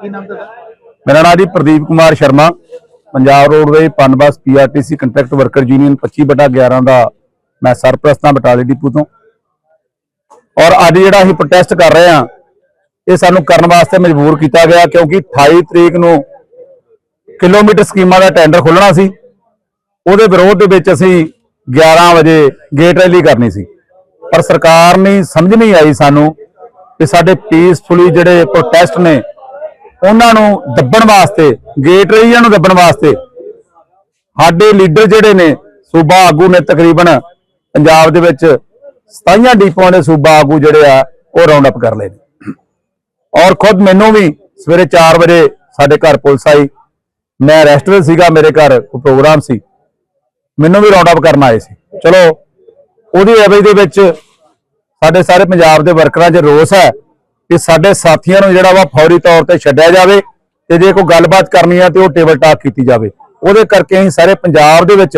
ਕੀ ਨਾਮ ਤੁਹਾਡਾ? ਮੇਰਾ ਨਾਮ ਜੀ Pradeep Kumar Sharma. Punjab roadway PUNBUS PRTC contract worker union 25 ਬਟਾ 11 ਦਾ ਮੈਂ ਸਰਪ੍ਰਸਤਾਂ ਬਟਾਲੇ ਡਿਪੂ ਤੋਂ। ਔਰ ਅੱਜ ਜਿਹੜਾ ਅਸੀਂ ਪ੍ਰੋਟੈਸਟ ਕਰ ਰਹੇ ਹਾਂ, ਇਹ ਸਾਨੂੰ ਕਰਨ ਵਾਸਤੇ ਮਜਬੂਰ ਕੀਤਾ ਗਿਆ ਕਿਉਂਕਿ 28 ਤਰੀਕ ਨੂੰ ਕਿਲੋਮੀਟਰ ਸਕੀਮਾਂ ਦਾ ਟੈਂਡਰ ਖੁੱਲਣਾ ਸੀ। ਉਹਦੇ ਵਿਰੋਧ ਦੇ ਵਿੱਚ ਅਸੀਂ 11 ਵਜੇ ਗੇਟ ਰੈਲੀ ਕਰਨੀ ਸੀ। ਪਰ ਸਰਕਾਰ ਨੇ ਸਮਝ ਨਹੀਂ ਆਈ ਸਾਨੂੰ ਕਿ ਸਾਡੇ ਪੀਸਫੁਲੀ ਜਿਹੜੇ ਪ੍ਰੋਟੈਸਟ ਨੇ ਉਹਨਾਂ ਨੂੰ ਦੱਬਣ ਵਾਸਤੇ, ਗੇਟ ਰਹੀਆਂ ਨੂੰ ਦੱਬਣ ਵਾਸਤੇ ਸਾਡੇ ਲੀਡਰ ਜਿਹੜੇ ਨੇ, ਸੂਬਾ ਆਗੂ ਨੇ ਤਕਰੀਬਨ ਪੰਜਾਬ ਦੇ ਵਿੱਚ 27 ਡੀਪੋਆਂ ਦੇ ਸੂਬਾ ਆਗੂ ਜਿਹੜੇ ਆ, ਉਹ ਰਾਉਂਡ ਅਪ ਕਰ ਲਏ ਨੇ। ਔਰ ਖੁਦ ਮੈਨੂੰ ਵੀ ਸਵੇਰੇ 4 ਵਜੇ ਸਾਡੇ ਘਰ ਪੁਲਿਸ ਆਈ। ਮੈਂ ਰੈਸਟ ਵਿੱਚ ਸੀਗਾ, ਮੇਰੇ ਘਰ ਕੋਈ ਪ੍ਰੋਗਰਾਮ ਸੀ। ਮੈਨੂੰ ਵੀ ਰਾਉਂਡ ਅਪ ਕਰਨ ਆਏ ਸੀ। ਚਲੋ, ਉਹਦੀ ਐਵਰੇਜ ਦੇ ਵਿੱਚ ਸਾਡੇ ਸਾਰੇ ਪੰਜਾਬ ਦੇ ਵਰਕਰਾਂ 'ਚ ਰੋਸ ਹੈ ਕਿ ਸਾਡੇ ਸਾਥੀਆਂ ਨੂੰ ਜਿਹੜਾ ਵਾ ਫੌਰੀ ਤੌਰ ਤੇ ਛੱਡਿਆ ਜਾਵੇ ਤੇ ਜੇ ਕੋਈ ਗੱਲਬਾਤ ਕਰਨੀ ਹੈ ਤੇ ਉਹ ਟੇਬਲ ਟਾਕ ਕੀਤੀ ਜਾਵੇ। ਉਹਦੇ ਕਰਕੇ ਅਸੀਂ ਸਾਰੇ ਪੰਜਾਬ ਦੇ ਵਿੱਚ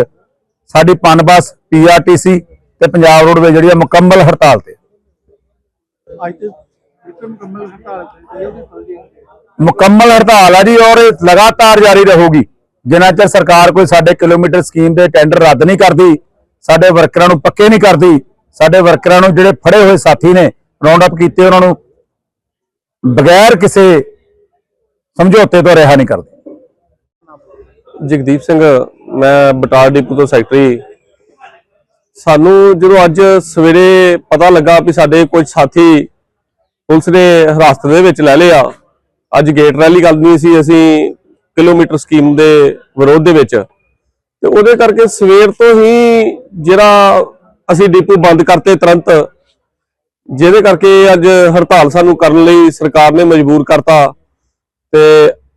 ਸਾਡੀ ਪਨਬਸ ਪੀਆਰਟੀਸੀ ਤੇ ਪੰਜਾਬ ਰੋਡਵੇ ਜਿਹੜੀ ਆ ਮੁਕੰਮਲ ਹੜਤਾਲ ਤੇ। ਅੱਜ ਤੇ ਵਿਕਰਮ ਕਮਲ ਹੜਤਾਲ ਫਲਦੀ ਮੁਕੰਮਲ ਹੜਤਾਲ ਆ ਜੀ ਔਰ ਲਗਾਤਾਰ ਜਾਰੀ ਰਹੂਗੀ। ਜਿੰਨਾ ਚਿਰ ਸਰਕਾਰ ਕੋਈ ਸਾਡੇ ਕਿਲੋਮੀਟਰ ਸਕੀਮ ਦੇ ਟੈਂਡਰ ਰੱਦ ਨਹੀਂ ਕਰਦੀ ਸਾਡੇ ਵਰਕਰਾਂ ਨੂੰ ਪੱਕੇ ਨਹੀਂ ਕਰਦੀ ਸਾਡੇ ਵਰਕਰਾਂ ਨੂੰ ਜਿਹੜੇ ਫੜੇ ਹੋਏ ਸਾਥੀ ਨੇ ਰਾਉਂਡ ਅਪ ਕੀਤੇ ਉਹਨਾਂ ਨੂੰ ਬਗੈਰ ਕਿਸੇ ਸਮਝੌਤੇ ਤੋਂ ਰਿਹਾ ਨਹੀਂ ਕਰਦੇ। ਜਗਦੀਪ ਸਿੰਘ, ਮੈਂ ਬਟਾਲ ਡਿਪੂ ਤੋਂ ਸੈਕਟਰੀ। ਸਾਨੂੰ ਜਦੋਂ ਅੱਜ ਸਵੇਰੇ ਪਤਾ ਲੱਗਾ ਵੀ ਸਾਡੇ ਕੁਝ ਸਾਥੀ ਪੁਲਿਸ ਨੇ ਹਿਰਾਸਤ ਦੇ ਵਿੱਚ ਲੈ ਲਿਆ, ਅੱਜ ਗੇਟ ਰੈਲੀ ਕਰਨੀ ਸੀ ਅਸੀਂ ਕਿਲੋਮੀਟਰ ਸਕੀਮ ਦੇ ਵਿਰੋਧ ਦੇ ਵਿੱਚ। ਤੇ ਉਹਦੇ ਕਰਕੇ ਸਵੇਰ ਤੋਂ ਹੀ ਜਿਹੜਾ ਅਸੀਂ ਡਿਪੂ ਬੰਦ ਕਰਤੇ ਤੁਰੰਤ। ਜਿਹਦੇ ਕਰਕੇ ਅੱਜ ਹੜਤਾਲ ਸਾਨੂੰ ਕਰਨ ਲਈ ਸਰਕਾਰ ਨੇ ਮਜਬੂਰ ਕਰਤਾ ਤੇ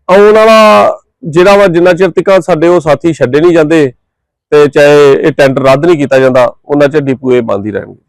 ਆਉਣ ਵਾਲਾ ਜਿਹੜਾ ਵਾ ਜਿੰਨਾ ਚਿਰ ਤੱਕ ਸਾਡੇ ਉਹ ਸਾਥੀ ਛੱਡੇ ਨਹੀਂ ਜਾਂਦੇ ਤੇ ਚਾਹੇ ਇਹ ਟੈਂਡਰ ਰੱਦ ਨਹੀਂ ਕੀਤਾ ਜਾਂਦਾ, ਉਹਨਾਂ ਚਿਰ ਡਿਪੂ ਬੰਦ ਹੀ ਰਹਿਣਗੇ।